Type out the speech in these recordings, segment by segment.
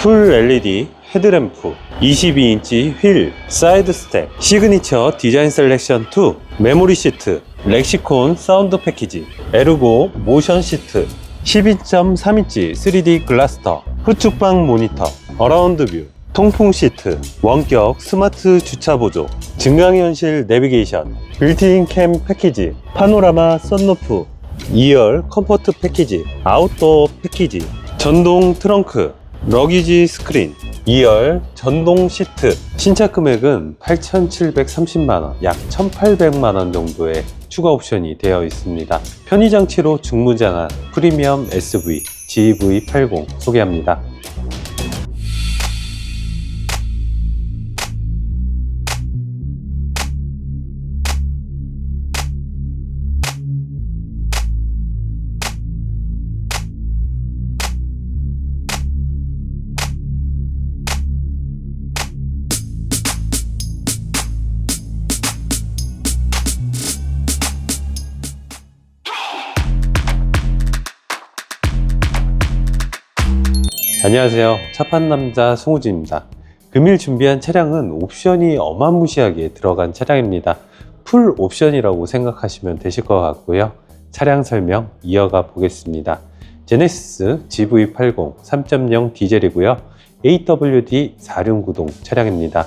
풀 LED 헤드램프, 22인치 휠, 사이드 스텝, 시그니처 디자인 셀렉션 2, 메모리 시트, 렉시콘 사운드 패키지, 에르고 모션 시트, 12.3인치 3D 글라스터, 후측방 모니터, 어라운드 뷰, 통풍 시트, 원격 스마트 주차 보조, 증강현실 내비게이션, 빌트인 캠 패키지, 파노라마 썬루프, 2열 컴포트 패키지, 아웃도어 패키지, 전동 트렁크, 러기지 스크린, 2열 전동 시트, 신차 금액은 8,730만원, 약 1,800만원 정도의 추가 옵션이 되어 있습니다. 편의장치로 중무장한 프리미엄 SV GV80 소개합니다. 안녕하세요. 차판 남자 송우진입니다. 금일 준비한 차량은 옵션이 어마무시하게 들어간 차량입니다. 풀 옵션이라고 생각하시면 되실 것 같고요. 차량 설명 이어가 보겠습니다. 제네시스 GV80 3.0 디젤이고요. AWD 4륜구동 차량입니다.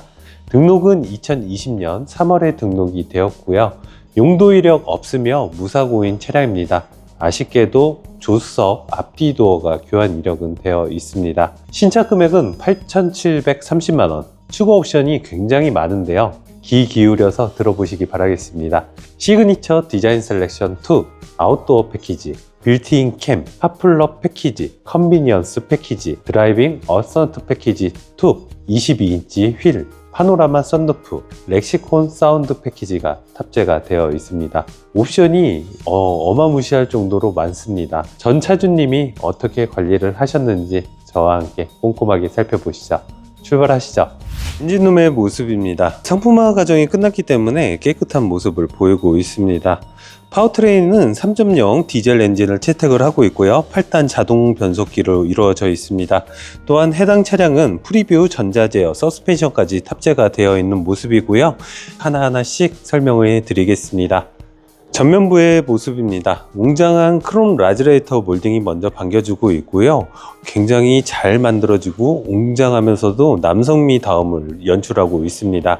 등록은 2020년 3월에 등록이 되었고요. 용도 이력 없으며 무사고인 차량입니다. 아쉽게도 조수석 앞뒤 도어가 교환 이력은 되어 있습니다. 신차 금액은 8,730만원. 추가 옵션이 굉장히 많은데요. 귀 기울여서 들어보시기 바라겠습니다. 시그니처 디자인 셀렉션 2, 아웃도어 패키지, 빌트인 캠, 파플러 패키지, 컨비니언스 패키지, 드라이빙 어선트 패키지 2, 22인치 휠, 파노라마 썬루프, 렉시콘 사운드 패키지가 탑재가 되어 있습니다. 옵션이 어, 마무시할 정도로 많습니다. 전 차주님이 어떻게 관리를 하셨는지 저와 함께 꼼꼼하게 살펴보시죠. 출발하시죠. 엔진룸의 모습입니다. 상품화 과정이 끝났기 때문에 깨끗한 모습을 보이고 있습니다. 파워트레인은 3.0 디젤 엔진을 채택을 하고 있고요. 8단 자동 변속기로 이루어져 있습니다. 또한 해당 차량은 프리뷰 전자제어 서스펜션까지 탑재가 되어 있는 모습이고요. 하나하나씩 설명해 드리겠습니다. 전면부의 모습입니다. 웅장한 크롬 라지레이터 몰딩이 먼저 반겨주고 있고요. 굉장히 잘 만들어지고 웅장하면서도 남성미 다움을 연출하고 있습니다.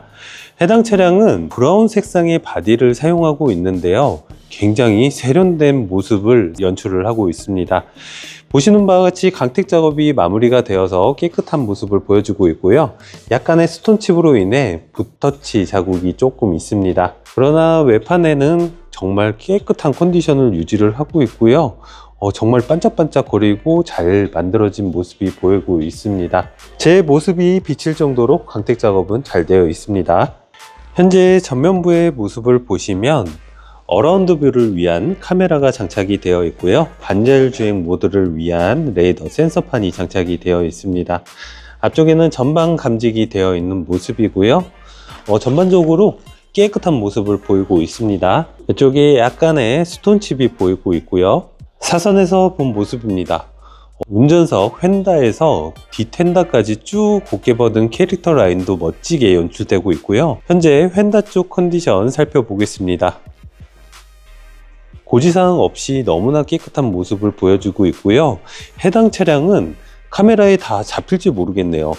해당 차량은 브라운 색상의 바디를 사용하고 있는데요. 굉장히 세련된 모습을 연출을 하고 있습니다. 보시는 바와 같이 강택 작업이 마무리가 되어서 깨끗한 모습을 보여주고 있고요. 약간의 스톤칩으로 인해 붓터치 자국이 조금 있습니다. 그러나 외판에는 정말 깨끗한 컨디션을 유지를 하고 있고요. 어, 정말 반짝반짝거리고 잘 만들어진 모습이 보이고 있습니다. 제 모습이 비칠 정도로 광택 작업은 잘 되어 있습니다. 현재 전면부의 모습을 보시면 어라운드 뷰를 위한 카메라가 장착이 되어 있고요. 반절 주행 모드를 위한 레이더 센서판이 장착이 되어 있습니다. 앞쪽에는 전방 감지기 되어 있는 모습이고요. 어, 전반적으로 깨끗한 모습을 보이고 있습니다. 이쪽에 약간의 스톤칩이 보이고 있고요. 사선에서 본 모습입니다. 운전석 휀다에서 뒷휀다까지 쭉 곱게 뻗은 캐릭터 라인도 멋지게 연출되고 있고요. 현재 휀다 쪽 컨디션 살펴보겠습니다. 고지사항 없이 너무나 깨끗한 모습을 보여주고 있고요. 해당 차량은 카메라에 다 잡힐지 모르겠네요.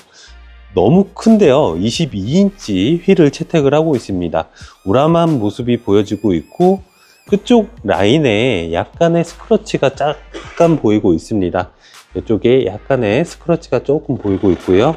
너무 큰데요. 22인치 휠을 채택을 하고 있습니다. 우람한 모습이 보여지고 있고 끝쪽 라인에 약간의 스크러치가 약간 보이고 있습니다. 이쪽에 약간의 스크러치가 조금 보이고 있고요.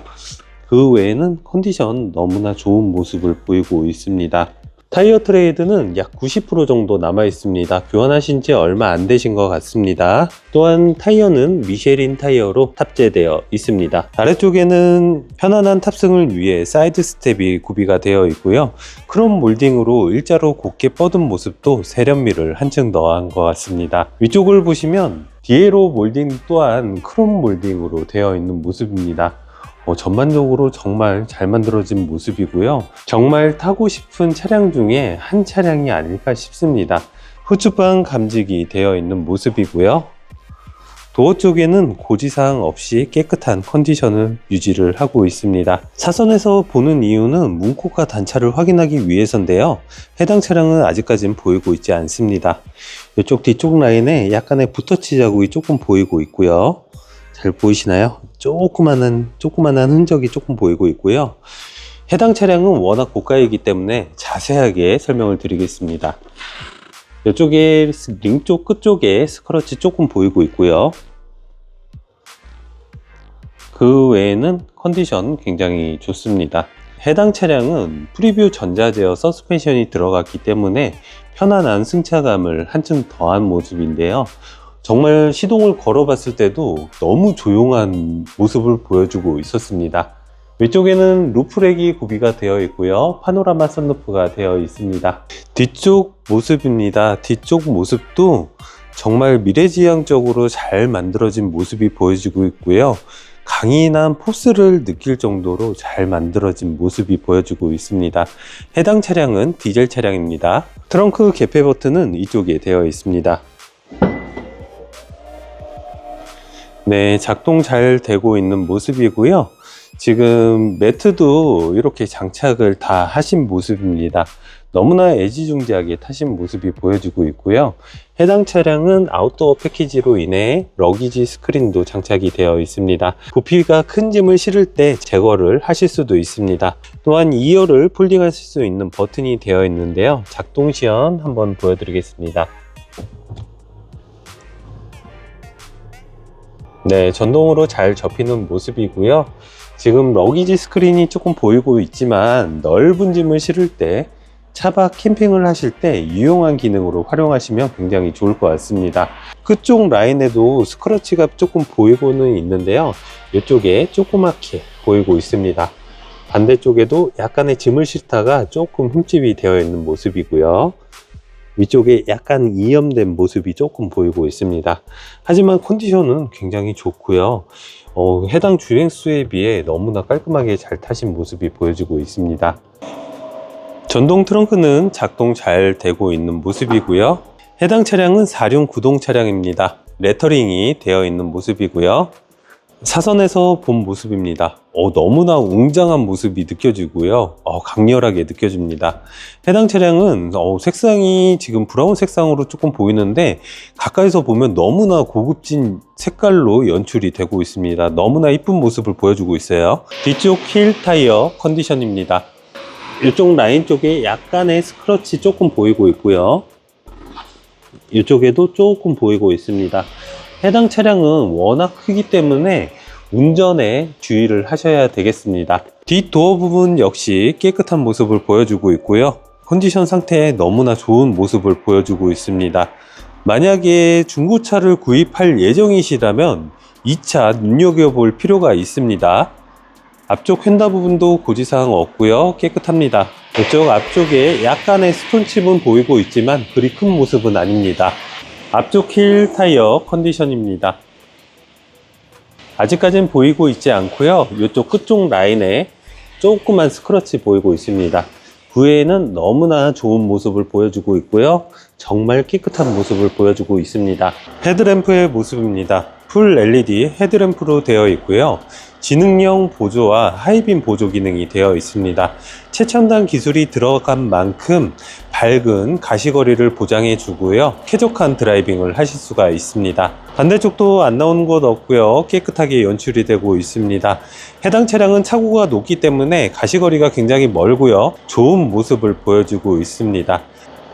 그 외에는 컨디션 너무나 좋은 모습을 보이고 있습니다. 타이어 트레이드는 약 90% 정도 남아 있습니다. 교환하신 지 얼마 안 되신 것 같습니다. 또한 타이어는 미쉐린 타이어로 탑재되어 있습니다. 아래쪽에는 편안한 탑승을 위해 사이드 스텝이 구비가 되어 있고요. 크롬 몰딩으로 일자로 곱게 뻗은 모습도 세련미를 한층 더한 것 같습니다. 위쪽을 보시면 디에로 몰딩 또한 크롬 몰딩으로 되어 있는 모습입니다. 어, 전반적으로 정말 잘 만들어진 모습이고요. 정말 타고 싶은 차량 중에 한 차량이 아닐까 싶습니다. 후추방 감지기 되어 있는 모습이고요. 도어 쪽에는 고지사항 없이 깨끗한 컨디션을 유지를 하고 있습니다. 사선에서 보는 이유는 문콕과 단차를 확인하기 위해서인데요. 해당 차량은 아직까지는 보이고 있지 않습니다. 이쪽 뒤쪽 라인에 약간의 붓터치 자국이 조금 보이고 있고요. 잘 보이시나요? 조그만한 조그만한 흔적이 조금 보이고 있고요. 해당 차량은 워낙 고가이기 때문에 자세하게 설명을 드리겠습니다. 이쪽에 링 쪽 끝쪽에 스크러치 조금 보이고 있고요. 그 외에는 컨디션 굉장히 좋습니다. 해당 차량은 프리뷰 전자제어 서스펜션이 들어갔기 때문에 편안한 승차감을 한층 더한 모습인데요. 정말 시동을 걸어봤을 때도 너무 조용한 모습을 보여주고 있었습니다. 위쪽에는 루프렉이 구비가 되어 있고요. 파노라마 선루프가 되어 있습니다. 뒤쪽 모습입니다. 뒤쪽 모습도 정말 미래지향적으로 잘 만들어진 모습이 보여지고 있고요. 강인한 포스를 느낄 정도로 잘 만들어진 모습이 보여지고 있습니다. 해당 차량은 디젤 차량입니다. 트렁크 개폐 버튼은 이쪽에 되어 있습니다. 네, 작동 잘 되고 있는 모습이고요. 지금 매트도 이렇게 장착을 다 하신 모습입니다. 너무나 애지중지하게 타신 모습이 보여지고 있고요. 해당 차량은 아웃도어 패키지로 인해 러기지 스크린도 장착이 되어 있습니다. 부피가 큰 짐을 실을 때 제거를 하실 수도 있습니다. 또한 2열을 폴딩하실 수 있는 버튼이 되어 있는데요. 작동 시연 한번 보여드리겠습니다. 네, 전동으로 잘 접히는 모습이고요. 지금 러기지 스크린이 조금 보이고 있지만 넓은 짐을 실을 때 차박 캠핑을 하실 때 유용한 기능으로 활용하시면 굉장히 좋을 것 같습니다. 끝쪽 라인에도 스크러치가 조금 보이고는 있는데요. 이쪽에 조그맣게 보이고 있습니다. 반대쪽에도 약간의 짐을 싣다가 조금 흠집이 되어 있는 모습이고요. 위쪽에 약간 이염된 모습이 조금 보이고 있습니다. 하지만 컨디션은 굉장히 좋고요. 어, 해당 주행수에 비해 너무나 깔끔하게 잘 타신 모습이 보여지고 있습니다. 전동 트렁크는 작동 잘 되고 있는 모습이고요. 해당 차량은 4륜 구동 차량입니다. 레터링이 되어 있는 모습이고요. 사선에서 본 모습입니다. 어, 너무나 웅장한 모습이 느껴지고요. 어, 강렬하게 느껴집니다. 해당 차량은 어, 색상이 지금 브라운 색상으로 조금 보이는데 가까이서 보면 너무나 고급진 색깔로 연출이 되고 있습니다. 너무나 이쁜 모습을 보여주고 있어요. 뒤쪽 힐 타이어 컨디션입니다. 이쪽 라인 쪽에 약간의 스크러치 조금 보이고 있고요. 이쪽에도 조금 보이고 있습니다. 해당 차량은 워낙 크기 때문에 운전에 주의를 하셔야 되겠습니다. 뒷도어 부분 역시 깨끗한 모습을 보여주고 있고요. 컨디션 상태에 너무나 좋은 모습을 보여주고 있습니다. 만약에 중고차를 구입할 예정이시라면 이 차 눈여겨볼 필요가 있습니다. 앞쪽 휀다 부분도 고지사항 없고요. 깨끗합니다. 이쪽 앞쪽에 약간의 스톤칩은 보이고 있지만 그리 큰 모습은 아닙니다. 앞쪽 힐 타이어 컨디션입니다. 아직까지는 보이고 있지 않고요. 이쪽 끝쪽 라인에 조그만 스크러치 보이고 있습니다. 그 외에는 너무나 좋은 모습을 보여주고 있고요. 정말 깨끗한 모습을 보여주고 있습니다. 헤드램프의 모습입니다. 풀 LED 헤드램프로 되어 있고요. 지능형 보조와 하이빔 보조 기능이 되어 있습니다. 최첨단 기술이 들어간 만큼 밝은 가시거리를 보장해 주고요. 쾌적한 드라이빙을 하실 수가 있습니다. 반대쪽도 안 나오는 곳 없고요. 깨끗하게 연출이 되고 있습니다. 해당 차량은 차고가 높기 때문에 가시거리가 굉장히 멀고요. 좋은 모습을 보여주고 있습니다.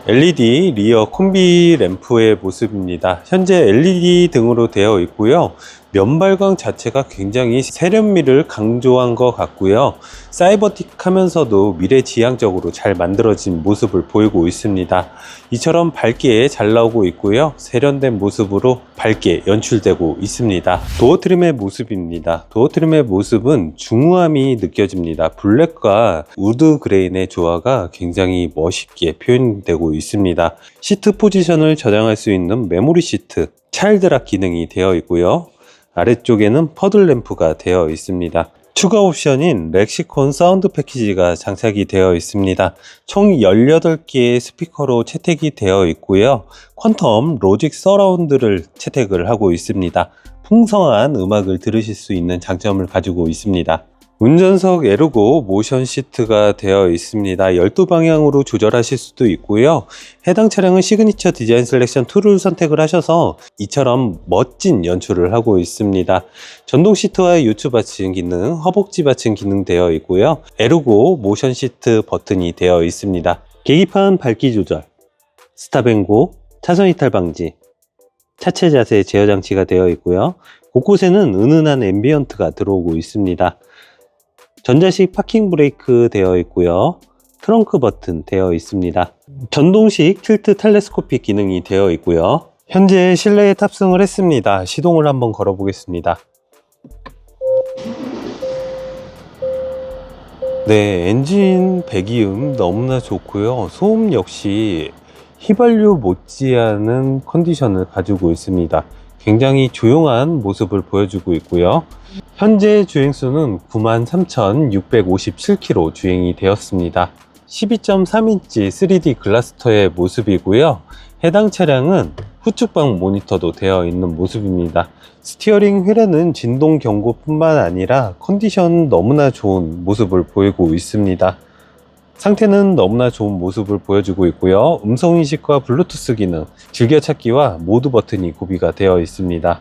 LED 리어 콤비 램프의 모습입니다. 현재 LED 등으로 되어 있고요. 면발광 자체가 굉장히 세련미를 강조한 것 같고요. 사이버틱 하면서도 미래지향적으로 잘 만들어진 모습을 보이고 있습니다. 이처럼 밝게 잘 나오고 있고요. 세련된 모습으로 밝게 연출되고 있습니다. 도어 트림의 모습입니다. 도어 트림의 모습은 중후함이 느껴집니다. 블랙과 우드 그레인의 조화가 굉장히 멋있게 표현되고 있습니다. 시트 포지션을 저장할 수 있는 메모리 시트, 차일드락 기능이 되어 있고요. 아래쪽에는 퍼들 램프가 되어 있습니다. 추가 옵션인 렉시콘 사운드 패키지가 장착이 되어 있습니다. 총 18개의 스피커로 채택이 되어 있고요. 퀀텀 로직 서라운드를 채택을 하고 있습니다. 풍성한 음악을 들으실 수 있는 장점을 가지고 있습니다. 운전석 에르고 모션 시트가 되어 있습니다. 12방향으로 조절하실 수도 있고요. 해당 차량은 시그니처 디자인 셀렉션 2를 선택을 하셔서 이처럼 멋진 연출을 하고 있습니다. 전동 시트와 요추 받침 기능, 허벅지 받침 기능 되어 있고요. 에르고 모션 시트 버튼이 되어 있습니다. 계기판 밝기 조절, 스탑앤고, 차선 이탈 방지, 차체 자세 제어 장치가 되어 있고요. 곳곳에는 은은한 앰비언트가 들어오고 있습니다. 전자식 파킹 브레이크 되어 있고요. 트렁크 버튼 되어 있습니다. 전동식 틸트 텔레스코픽 기능이 되어 있고요. 현재 실내에 탑승을 했습니다. 시동을 한번 걸어 보겠습니다. 네, 엔진 배기음 너무나 좋고요. 소음 역시 휘발유 못지않은 컨디션을 가지고 있습니다. 굉장히 조용한 모습을 보여주고 있고요. 현재 주행수는 93,657km 주행이 되었습니다. 12.3인치 3D 글라스터의 모습이고요. 해당 차량은 후측방 모니터도 되어 있는 모습입니다. 스티어링 휠에는 진동 경고뿐만 아니라 컨디션 너무나 좋은 모습을 보이고 있습니다. 상태는 너무나 좋은 모습을 보여주고 있고요. 음성 인식과 블루투스 기능, 즐겨찾기와 모드 버튼이 구비가 되어 있습니다.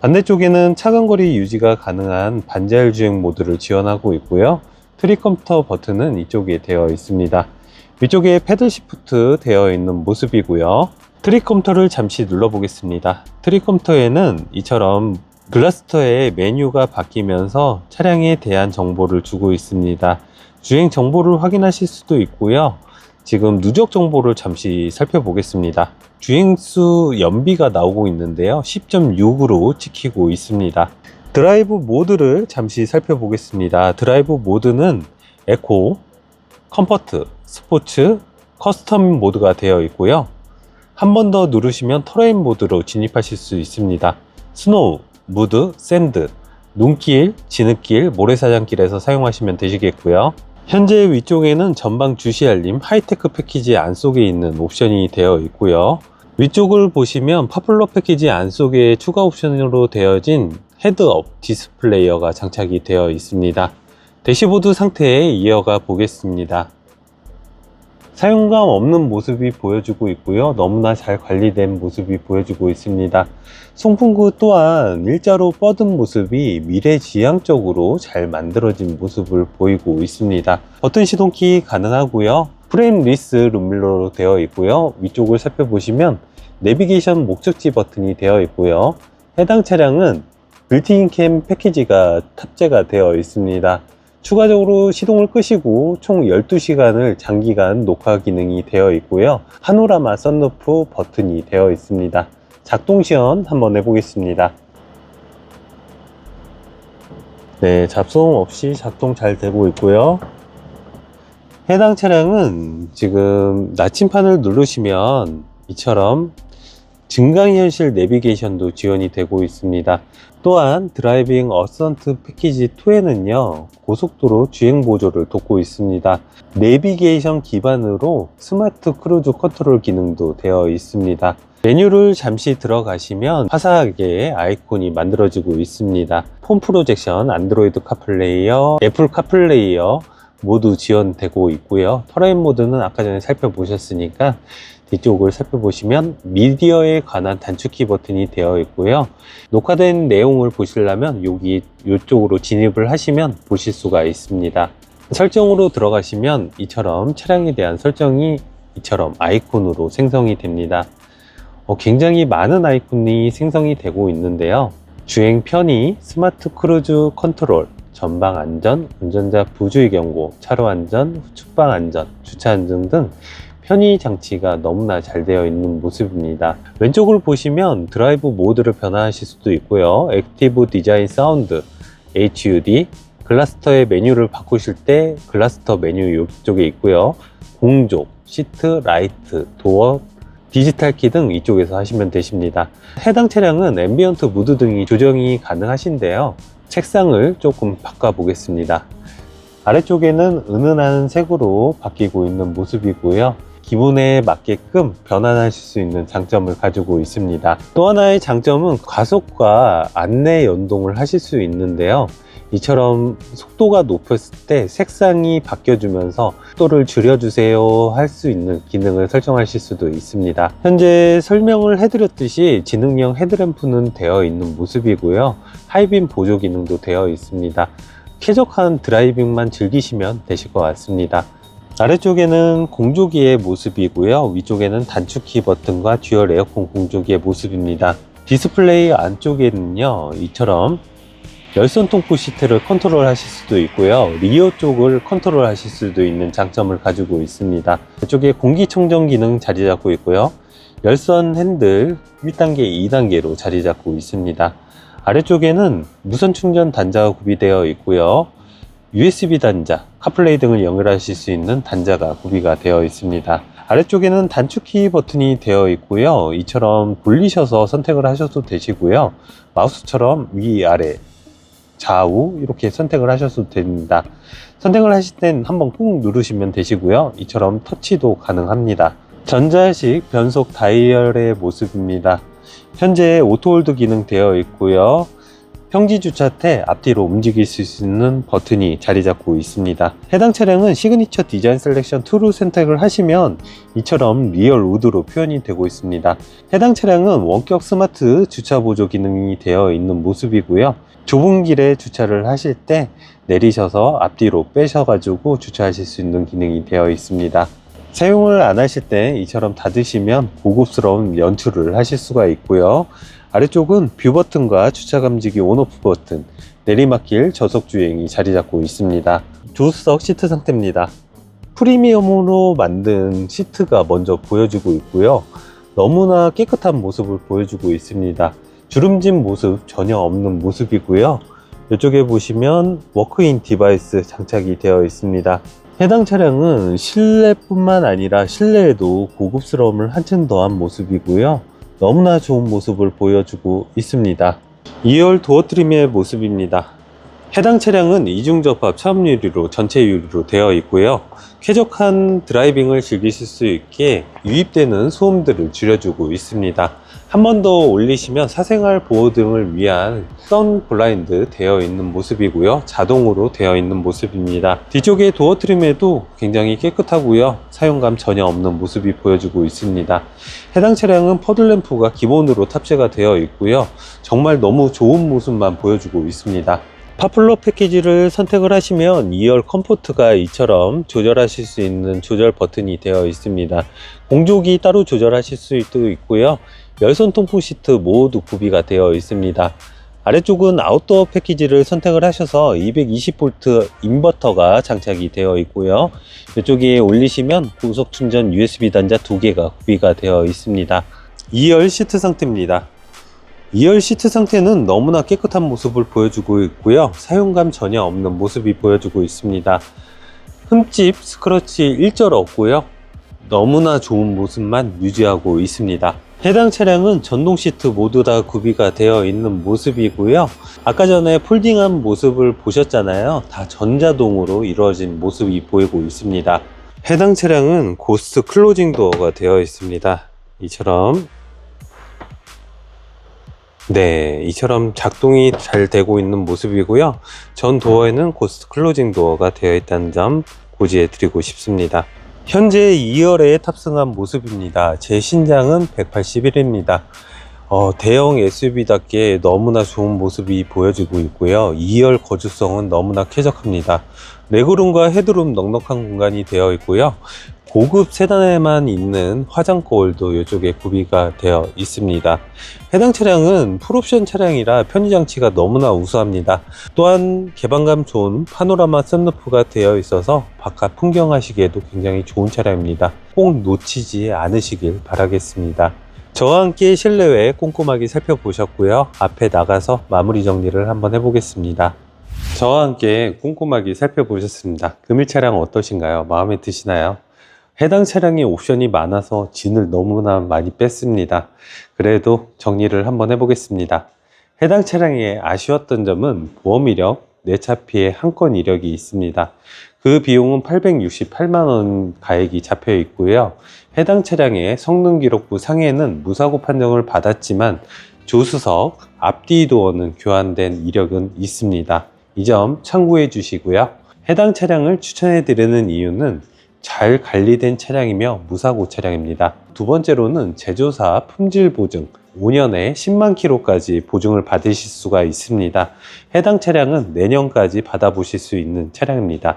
반대쪽에는 차간거리 유지가 가능한 반자율 주행 모드를 지원하고 있고요. 트리컴퓨터 버튼은 이쪽에 되어 있습니다. 위쪽에 패들 시프트 되어 있는 모습이고요. 트리컴퓨터를 잠시 눌러보겠습니다. 트리컴퓨터에는 이처럼 글라스터의 메뉴가 바뀌면서 차량에 대한 정보를 주고 있습니다. 주행 정보를 확인하실 수도 있고요. 지금 누적 정보를 잠시 살펴보겠습니다. 주행수 연비가 나오고 있는데요. 10.6으로 찍히고 있습니다. 드라이브 모드를 잠시 살펴보겠습니다. 드라이브 모드는 에코, 컴포트, 스포츠, 커스텀 모드가 되어 있고요. 한 번 더 누르시면 터레인 모드로 진입하실 수 있습니다. 스노우, 무드, 샌드, 눈길, 진흙길, 모래사장길에서 사용하시면 되시겠고요. 현재 위쪽에는 전방 주시 알림 하이테크 패키지 안속에 있는 옵션이 되어 있고요. 위쪽을 보시면 파플러 패키지 안속에 추가 옵션으로 되어진 헤드업 디스플레이어가 장착이 되어 있습니다. 대시보드 상태에 이어가 보겠습니다. 사용감 없는 모습이 보여주고 있고요. 너무나 잘 관리된 모습이 보여주고 있습니다. 송풍구 또한 일자로 뻗은 모습이 미래지향적으로 잘 만들어진 모습을 보이고 있습니다. 버튼 시동키 가능하고요. 프레임 리스 룸밀러로 되어 있고요. 위쪽을 살펴보시면 내비게이션 목적지 버튼이 되어 있고요. 해당 차량은 빌트인 캠 패키지가 탑재가 되어 있습니다. 추가적으로 시동을 끄시고 총 12시간을 장기간 녹화 기능이 되어 있고요. 파노라마 썬루프 버튼이 되어 있습니다. 작동 시연 한번 해보겠습니다. 네, 잡소음 없이 작동 잘 되고 있고요. 해당 차량은 지금 나침판을 누르시면 이처럼 증강현실 내비게이션도 지원이 되고 있습니다. 또한 드라이빙 어선트 패키지 2에는요 고속도로 주행 보조를 돕고 있습니다. 내비게이션 기반으로 스마트 크루즈 컨트롤 기능도 되어 있습니다. 메뉴를 잠시 들어가시면 화사하게 아이콘이 만들어지고 있습니다. 폰 프로젝션, 안드로이드 카플레이어, 애플 카플레이어 모두 지원되고 있고요. 터레인 모드는 아까 전에 살펴보셨으니까 뒤쪽을 살펴보시면 미디어에 관한 단축키 버튼이 되어 있고요. 녹화된 내용을 보시려면 여기 이쪽으로 진입을 하시면 보실 수가 있습니다. 설정으로 들어가시면 이처럼 차량에 대한 설정이 이처럼 아이콘으로 생성이 됩니다. 어, 굉장히 많은 아이콘이 생성이 되고 있는데요. 주행 편의, 스마트 크루즈 컨트롤, 전방 안전, 운전자 부주의 경고, 차로 안전, 후측방 안전, 주차 안전 등 편의 장치가 너무나 잘 되어 있는 모습입니다. 왼쪽을 보시면 드라이브 모드를 변화하실 수도 있고요. 액티브 디자인 사운드, HUD, 글라스터의 메뉴를 바꾸실 때 글라스터 메뉴 이쪽에 있고요. 공조, 시트, 라이트, 도어, 디지털 키 등 이쪽에서 하시면 되십니다. 해당 차량은 앰비언트 무드 등이 조정이 가능하신데요. 색상을 조금 바꿔 보겠습니다. 아래쪽에는 은은한 색으로 바뀌고 있는 모습이고요. 기분에 맞게끔 변환하실 수 있는 장점을 가지고 있습니다. 또 하나의 장점은 가속과 안내 연동을 하실 수 있는데요. 이처럼 속도가 높았을 때 색상이 바뀌어주면서 속도를 줄여주세요 할 수 있는 기능을 설정하실 수도 있습니다. 현재 설명을 해드렸듯이 지능형 헤드램프는 되어 있는 모습이고요. 하이빔 보조 기능도 되어 있습니다. 쾌적한 드라이빙만 즐기시면 되실 것 같습니다. 아래쪽에는 공조기의 모습이고요. 위쪽에는 단축키 버튼과 듀얼 에어컨 공조기의 모습입니다. 디스플레이 안쪽에는요, 이처럼 열선 통풍 시트를 컨트롤 하실 수도 있고요. 리어 쪽을 컨트롤 하실 수도 있는 장점을 가지고 있습니다. 이쪽에 공기청정 기능 자리 잡고 있고요. 열선 핸들 1단계, 2단계로 자리 잡고 있습니다. 아래쪽에는 무선 충전 단자가 구비되어 있고요. USB 단자, 카플레이 등을 연결하실 수 있는 단자가 구비가 되어 있습니다. 아래쪽에는 단축키 버튼이 되어 있고요. 이처럼 돌리셔서 선택을 하셔도 되시고요. 마우스처럼 위, 아래, 좌우 이렇게 선택을 하셔도 됩니다. 선택을 하실 땐 한번 꾹 누르시면 되시고요. 이처럼 터치도 가능합니다. 전자식 변속 다이얼의 모습입니다. 현재 오토홀드 기능 되어 있고요. 평지 주차대 앞뒤로 움직일 수 있는 버튼이 자리 잡고 있습니다. 해당 차량은 시그니처 디자인 셀렉션 2로 선택을 하시면 이처럼 리얼 우드로 표현이 되고 있습니다. 해당 차량은 원격 스마트 주차 보조 기능이 되어 있는 모습이고요. 좁은 길에 주차를 하실 때 내리셔서 앞뒤로 빼셔가지고 주차하실 수 있는 기능이 되어 있습니다. 사용을 안 하실 때 이처럼 닫으시면 고급스러운 연출을 하실 수가 있고요. 아래쪽은 뷰 버튼과 주차 감지기 온오프 버튼, 내리막길 저속 주행이 자리 잡고 있습니다. 조수석 시트 상태입니다. 프리미엄으로 만든 시트가 먼저 보여지고 있고요. 너무나 깨끗한 모습을 보여주고 있습니다. 주름진 모습 전혀 없는 모습이고요. 이쪽에 보시면 워크인 디바이스 장착이 되어 있습니다. 해당 차량은 실내뿐만 아니라 실내에도 고급스러움을 한층 더한 모습이고요. 너무나 좋은 모습을 보여주고 있습니다. 2열 도어 트림의 모습입니다. 해당 차량은 이중 접합 차음 유리로 전체 유리로 되어 있고요. 쾌적한 드라이빙을 즐기실 수 있게 유입되는 소음들을 줄여주고 있습니다. 한 번 더 올리시면 사생활 보호 등을 위한 선 블라인드 되어 있는 모습이고요. 자동으로 되어 있는 모습입니다. 뒤쪽에 도어 트림에도 굉장히 깨끗하고요. 사용감 전혀 없는 모습이 보여주고 있습니다. 해당 차량은 퍼들램프가 기본으로 탑재가 되어 있고요. 정말 너무 좋은 모습만 보여주고 있습니다. 파플러 패키지를 선택을 하시면 2열 컴포트가 이처럼 조절하실 수 있는 조절 버튼이 되어 있습니다. 공조기 따로 조절하실 수도 있고요. 열선 통풍 시트 모두 구비가 되어 있습니다. 아래쪽은 아웃도어 패키지를 선택을 하셔서 220V 인버터가 장착이 되어 있고요. 이쪽에 올리시면 고속 충전 USB 단자 두 개가 구비가 되어 있습니다. 2열 시트 상태입니다. 2열 시트 상태는 너무나 깨끗한 모습을 보여주고 있고요. 사용감 전혀 없는 모습이 보여주고 있습니다. 흠집, 스크러치 일절 없고요. 너무나 좋은 모습만 유지하고 있습니다. 해당 차량은 전동 시트 모두 다 구비가 되어 있는 모습이고요. 아까 전에 폴딩한 모습을 보셨잖아요. 다 전자동으로 이루어진 모습이 보이고 있습니다. 해당 차량은 고스트 클로징 도어가 되어 있습니다. 이처럼 네, 이처럼 작동이 잘 되고 있는 모습이고요. 전 도어에는 고스트 클로징 도어가 되어 있다는 점 고지해 드리고 싶습니다. 현재 2열에 탑승한 모습입니다. 제 신장은 181입니다. 어, 대형 SUV답게 너무나 좋은 모습이 보여지고 있고요. 2열 거주성은 너무나 쾌적합니다. 레그룸과 헤드룸 넉넉한 공간이 되어 있고요. 고급 세단에만 있는 화장 거울도 이쪽에 구비가 되어 있습니다. 해당 차량은 풀옵션 차량이라 편의 장치가 너무나 우수합니다. 또한 개방감 좋은 파노라마 썬루프가 되어 있어서 바깥 풍경하시기에도 굉장히 좋은 차량입니다. 꼭 놓치지 않으시길 바라겠습니다. 저와 함께 실내외 꼼꼼하게 살펴보셨고요. 앞에 나가서 마무리 정리를 한번 해보겠습니다. 저와 함께 꼼꼼하게 살펴보셨습니다. 금일 차량 어떠신가요? 마음에 드시나요? 해당 차량이 옵션이 많아서 진을 너무나 많이 뺐습니다. 그래도 정리를 한번 해보겠습니다. 해당 차량의 아쉬웠던 점은 보험 이력, 내차 피해 한 건 이력이 있습니다. 그 비용은 868만 원 가액이 잡혀 있고요. 해당 차량의 성능 기록부 상에는 무사고 판정을 받았지만 조수석 앞뒤 도어는 교환된 이력은 있습니다. 이 점 참고해 주시고요. 해당 차량을 추천해 드리는 이유는 잘 관리된 차량이며 무사고 차량입니다. 두 번째로는 제조사 품질 보증 5년에 10만 킬로까지 보증을 받으실 수가 있습니다. 해당 차량은 내년까지 받아보실 수 있는 차량입니다.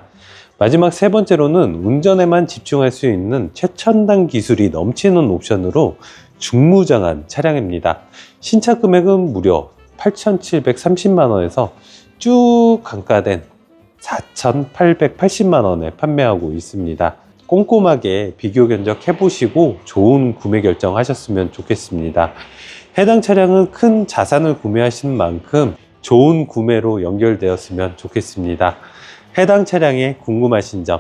마지막 세 번째로는 운전에만 집중할 수 있는 최첨단 기술이 넘치는 옵션으로 중무장한 차량입니다. 신차 금액은 무려 8,730만 원에서 쭉 강가된 4,880만 원에 판매하고 있습니다. 꼼꼼하게 비교 견적 해 보시고 좋은 구매 결정하셨으면 좋겠습니다. 해당 차량은 큰 자산을 구매하시는 만큼 좋은 구매로 연결되었으면 좋겠습니다. 해당 차량에 궁금하신 점,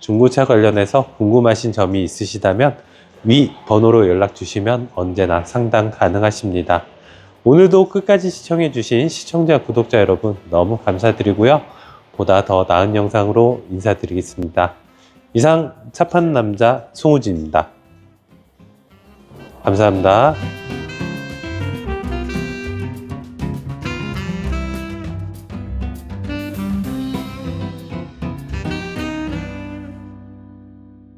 중고차 관련해서 궁금하신 점이 있으시다면 위 번호로 연락 주시면 언제나 상담 가능하십니다. 오늘도 끝까지 시청해 주신 시청자, 구독자 여러분 너무 감사드리고요. 보다 더 나은 영상으로 인사드리겠습니다. 이상 차 파는 남자 송우진입니다. 감사합니다.